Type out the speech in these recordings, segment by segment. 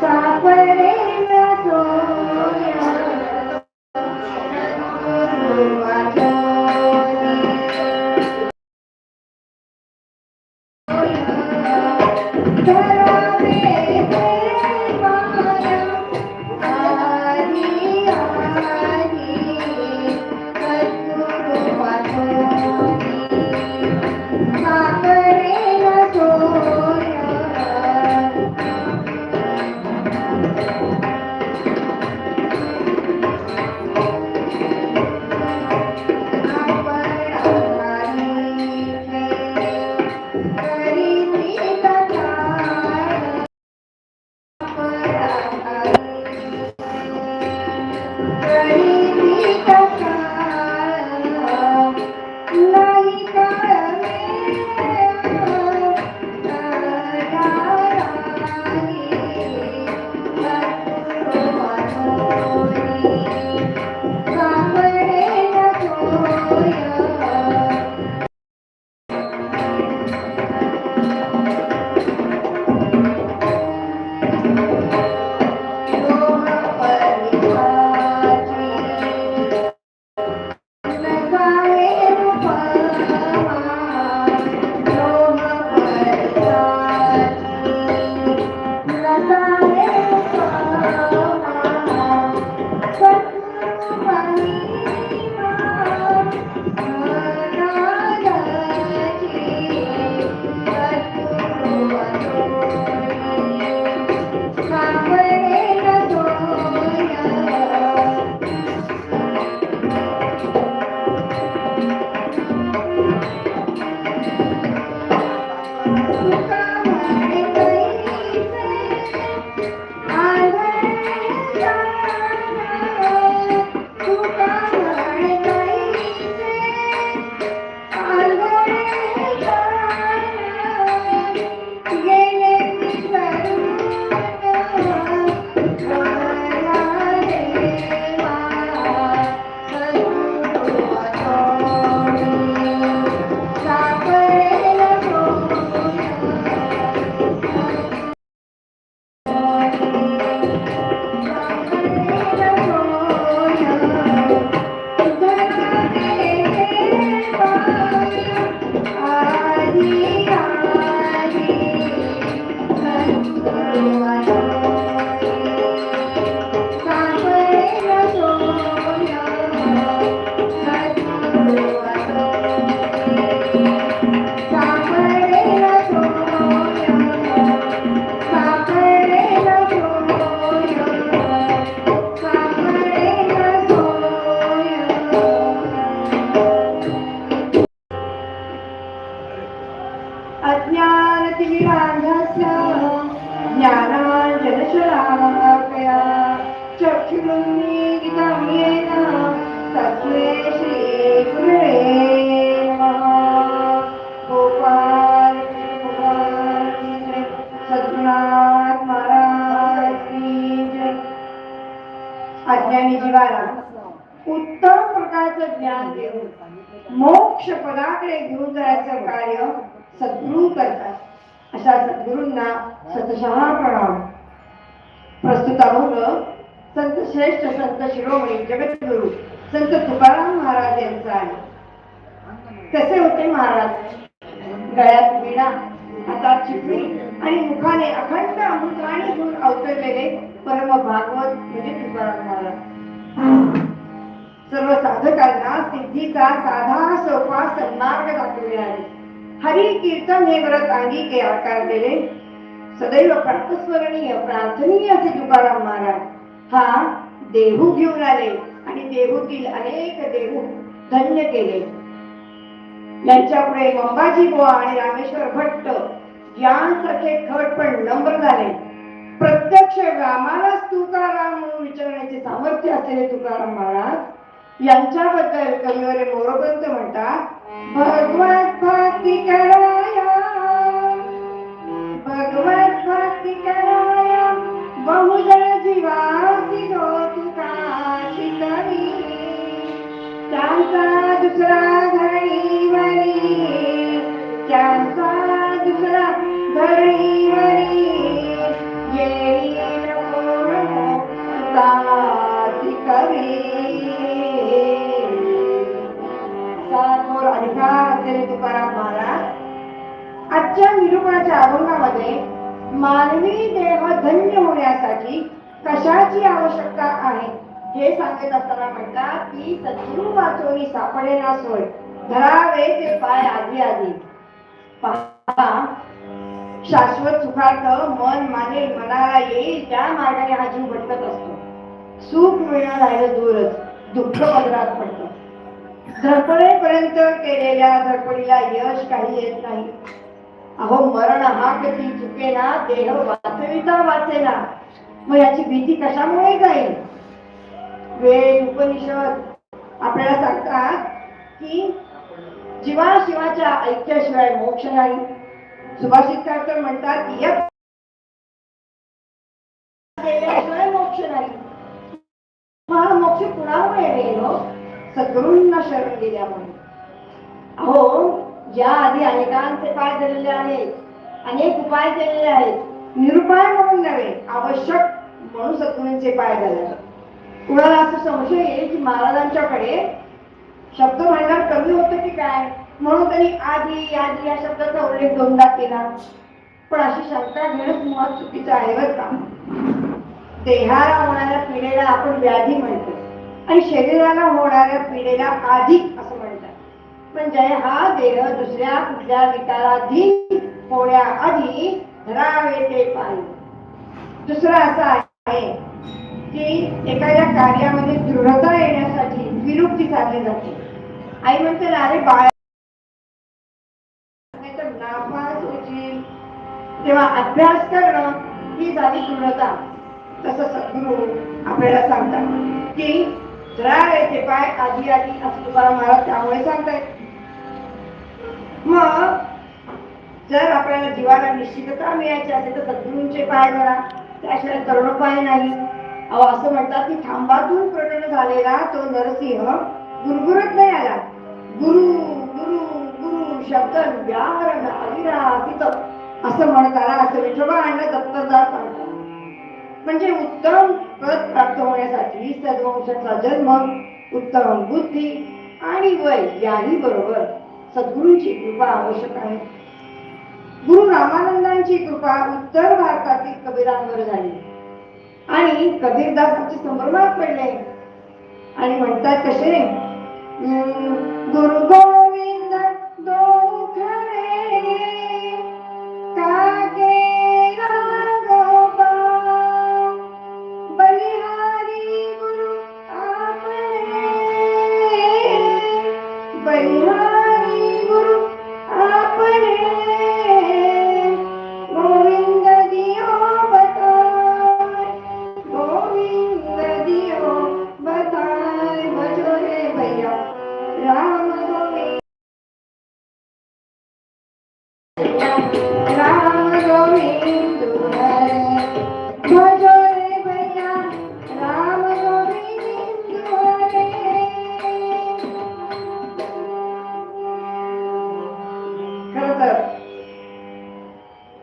ಸಾಪರೇಣ ಸೋ ज्ञानाञ्जनशलाकया चक्षुरुन्मीलितं तस्मै गोपाल महाराज अज्ञानी जीवाला उत्तम प्रकारचं ज्ञान देऊन मोक्ष पदाकडे घेऊन जायचं कार्य सद्गुरू करतात. अशा सद्गुरूंना सतशहा प्रणाम प्रस्तुत आहोत संत श्रेष्ठ संत शिरोमणी जगद्गुरु संत तुकाराम महाराज यांचा आहे. कसे होते महाराज? गळ्यात विणा हातात चिपळी आणि मुखाने अखंड अमृतवाणी घेऊन अवतरलेले परम भागवत म्हणजे तुकाराम महाराज. सर्व साधकांना सिद्धीचा साधा सोपा सन्मार्ग दाखविले आहे. हरी कीर्तन हे व्रत अंगी आकार दिले सदैव प्रातस्मरणीय प्रार्थनीय असे तुकाराम महाराज. हा देहू घेऊन आले आणि देहूतील अनेक देहू धन्य केले. यांच्यापुढे मंबाजी अंबाजी आणि रामेश्वर भट्ट यांसारखे खट पण नम्र झाले. प्रत्यक्ष रामालाच तुकाराम म्हणून विचारण्याचे सामर्थ्य असलेले तुकाराम महाराज यांच्याबद्दल कविवरे मोरोपंत म्हणतात भगवत भक्ती करा बहुजन जीवा तुका शिकवी त्यांचा दुसरा धरणीवरी त्यांचा दुसरा धरणीवरी येईल कवी सातमोर अधिकार असलेले तुकाराम महाराज आजच्या निरूपणाच्या अभंगामध्ये मानवी देह धन्य होण्यासाठी कशाची आवश्यकता आहे? हे सांगत असताना म्हणतात की सद्गुरु वाचोनी सापडेना सोय. धरावे ते पाय आधी आधी. पहा शाश्वत सुखार्थ मन मानेल मनाला येईल त्या मार्गाने हा जीव भटकत असतो. सुख मिळणं राहिलं दूरच दुःख पदरात पडतं. धडपडेपर्यंत केलेल्या धडपडीला यश काही येत नाही. अहो मरण हा कधी चुकेना देह वाचविता वाचेना. मग याची भीती कशामुळे जाईल? वेद उपनिषद आपल्याला सांगतात की जीवा शिवाच्या ऐक्याशिवाय मोक्ष नाही. सुभाषितकार तर म्हणतात की मोक्ष नाही. हा मोक्ष कुणामुळे मिळेल हो? सद्गुरूंना शरण गेल्यामुळे अहो ज्या आधी अनेकांचे पाय धरलेले आहेत अनेक उपाय केलेले आहेत निरुपाय म्हणून नव्हे आवश्यक म्हणून सद्गुरूंचे पाय धरले कुणाला असं संशय येईल की महाराजांच्याकडे शब्द भांडार कमी होतं की काय? म्हणून त्यांनी आधी आधी या शब्दाचा उल्लेख दोनदा केला. पण अशी शंका घेणं मुळात चुकीचं आहे बरं का? देहाला होणाऱ्या पिढेला आपण व्याधी म्हणतो. आणि शरीराला होणाऱ्या पिढेला अधिक म्हणजे हा देह दुसऱ्या कुठल्या विकाराधीन होण्याआधी धरावे ते पाहिजे दुसरं असा आहे की एखाद्या कार्यामध्ये दृढता येण्यासाठी विरुक्ती साधली जाते. आई म्हणते ना, अरे बाळ नापास होशील तेव्हा अभ्यास करणं ही झाली दृढता. तसं सद्गुरू आपल्याला सांगतात की जरा येते पाय आधी आधी असं महाराज त्यामुळे सांगतायत. मग जर आपल्याला जीवाला निश्चितता मिळायची असेल तर सद्गुरूंचे पाय धरा. त्याशिवाय तरुणोपाय नाही. अहो असं म्हणतात की थांबातून प्रकट झालेला तो नरसिंह गुरगुरत नाही आला. गुरु गुरु गुरु शब्द व्याहरण असं म्हणत आला असं विठोबा आणलं दत्तदार सांगतात. म्हणजे उत्तम पद प्राप्त होण्यासाठी सद्वंशाचा जन्म उत्तम बुद्धी आणि वय याही बरोबर. सद्गुरूंची कृपा आवश्यक आहे. गुरु रामानंदांची कृपा उत्तर भारतातील कबीरांवर झाली. आणि कबीरदासांचे संभ्रमात पडले. आणि म्हणतात कसे गुरु गोविंद दो खरे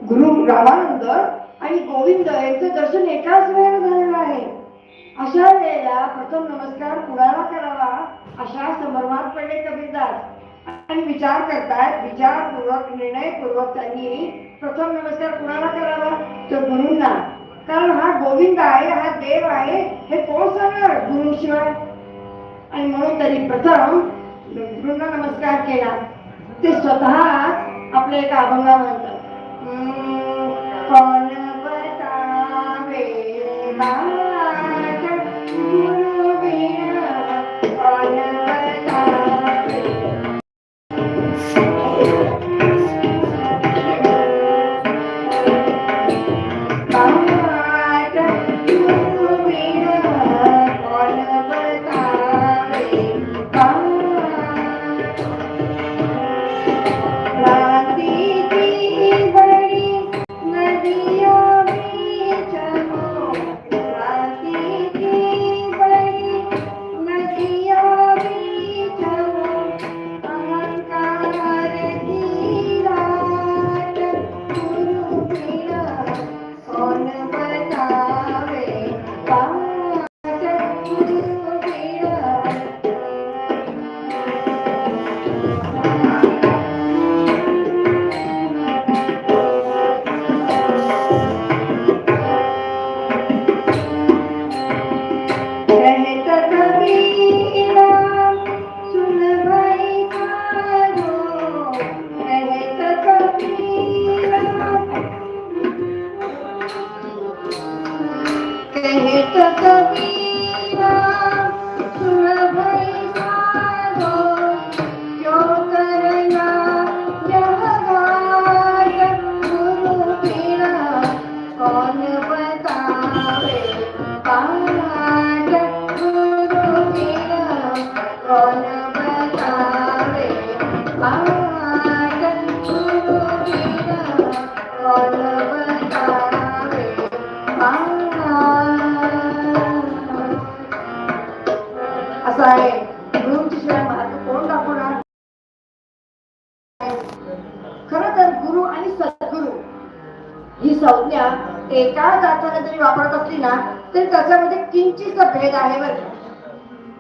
गुरु रामानंद आणि गोविंद यांचं दर्शन एकाच वेळेला झालेलं आहे. अशा वेळेला प्रथम नमस्कार कुणाला करावा? अशा संभ्रमात पडले कबीरदास. आणि विचार करतात विचारपूर्वक निर्णयपूर्वक त्यांनी प्रथम नमस्कार कुणाला करावा? तर गुरुंना. कारण हा गोविंद आहे हा देव आहे हे कोण सांगणार? गुरुशिवाय आणि म्हणून त्यांनी प्रथम गुरुंना नमस्कार केला. ते स्वतः आपल्या एका अभंगा म्हणतात हम्म, कोण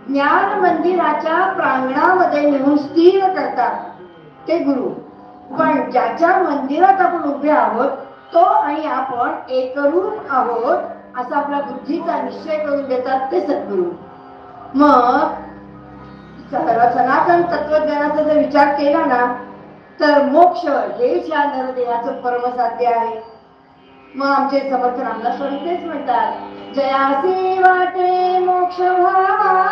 ज्ञान मंदिराच्या प्रांगणामध्ये नेऊन स्थिर करतात ते गुरु. पण ज्याच्या मंदिरात आपण उभे आहोत तो आणि आपण एकरूप आहोत असा आपल्या बुद्धीचा निश्चय करून देतात ते सद्गुरु. मग सनातन तत्वज्ञानाचा जर विचार केला ना तर मोक्ष हेच या नरदेहाचं परमसाध्य आहे. मग आमचे समर्थ रामदास स्वामी तेच म्हणतात. जयासी वाटे मोक्ष व्हावा.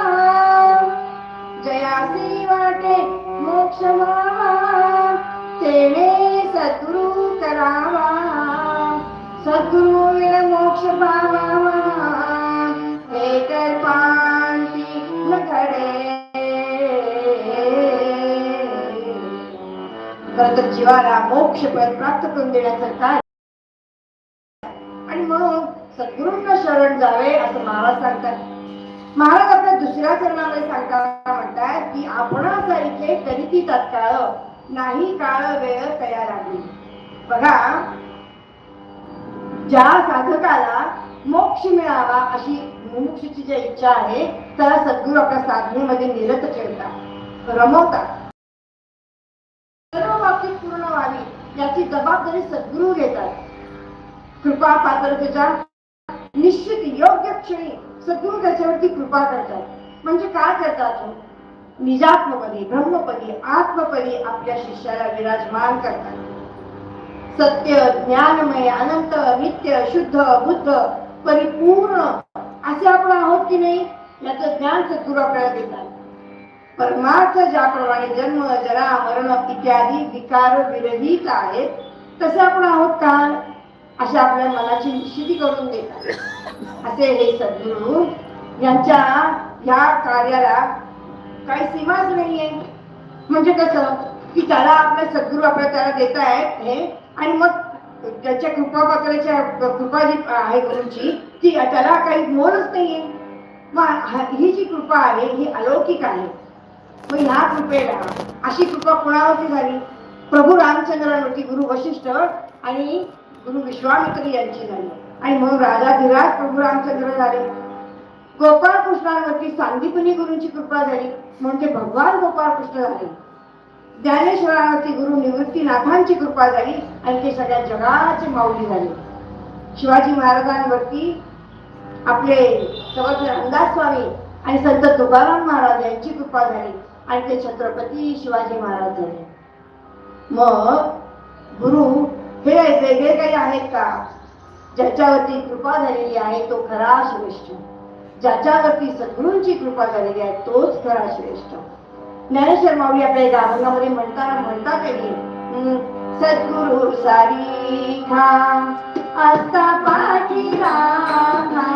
जयासी वाटे मोक्ष व्हावा. तेने सद्गुरु करावा. सद्गुरु विण मोक्ष पावावा. हे तर पांती न घडे. खरं तर जीवाला मोक्ष पद प्राप्त करून देण्याचं काय नाही काळ वेळ तयार लागली बघा ज्या साधकाला मोक्ष मिळावा अशी मुमुक्षची जी इच्छा आहे त्याला सद्गुरू आपल्या साधनेमध्ये निरत ठेवतात रमवतात. सर्व बाबतीत पूर्ण व्हावी याची जबाबदारी सद्गुरू घेतात. कृपा पात्रतेच्या निश्चित योग्य क्षणी सद्गुरू त्याच्यावरती कृपा करतात. म्हणजे काय करतात? निजात्मपदी ब्रह्मपदी आत्मपदी आपल्या शिष्याला विराजमान करतात. सत्य ज्ञानमय अनंत नित्य शुद्ध बुद्ध परिपूर्ण असे आपण आहोत की नाही याचं ज्ञान सद्गुरू आपल्याला देतात. परमार्थ ज्याप्रमाणे जन्म जरा मरण इत्यादी विकार विरहित आहेत तसे आपण आहोत का? अशा आपल्या मनाची निश्चिती करून देतात. असे हे सद्गुरू यांच्या या कार्याला काही सीमाच नाहीये. म्हणजे कसं? की त्याला आपले सद्गुरू आपल्या त्याला देत आहेत हे. आणि मग त्याच्या कृपा पात्राच्या कृपा जी आहे गुरुची ती त्याला काही मोलच नाहीये. मग ही जी कृपा आहे ही अलौकिक आहे. मग ह्या कृपेला अशी कृपा कोणावरती झाली? प्रभू रामचंद्रांवरती गुरु वशिष्ठ आणि गुरु विश्वामित्र यांची झाली. आणि म्हणून राजाधिराज प्रभू रामचंद्र झाले. गोपाळ कृष्णांवरती सांदीपनी गुरूंची कृपा झाली म्हणजे भगवान गोपाळ कृष्ण झाले. ज्ञानेश्वरावरती गुरु निवृत्तीनाथांची कृपा झाली आणि ते सगळ्या जगाचे माऊली झाले. शिवाजी महाराजांवरती आपले समर्थ रंगास स्वामी आणि संत तुकाराम महाराज यांची कृपा झाली आणि ते छत्रपती शिवाजी महाराज झाले. मग गुरु हे वेगळे काही आहेत का? ज्याच्यावरती कृपा झालेली आहे तो खरा श्रेष्ठ ज्याच्यावरती सद्गुरूंची कृपा झालेली आहे तोच खरा श्रेष्ठ. ज्ञानेश्वर माऊली आपल्या एका अभंगामध्ये म्हणताना म्हणतात की सद्गुरु सारी खा आता पाठी राखा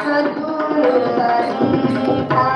सद्गुरु सारी खा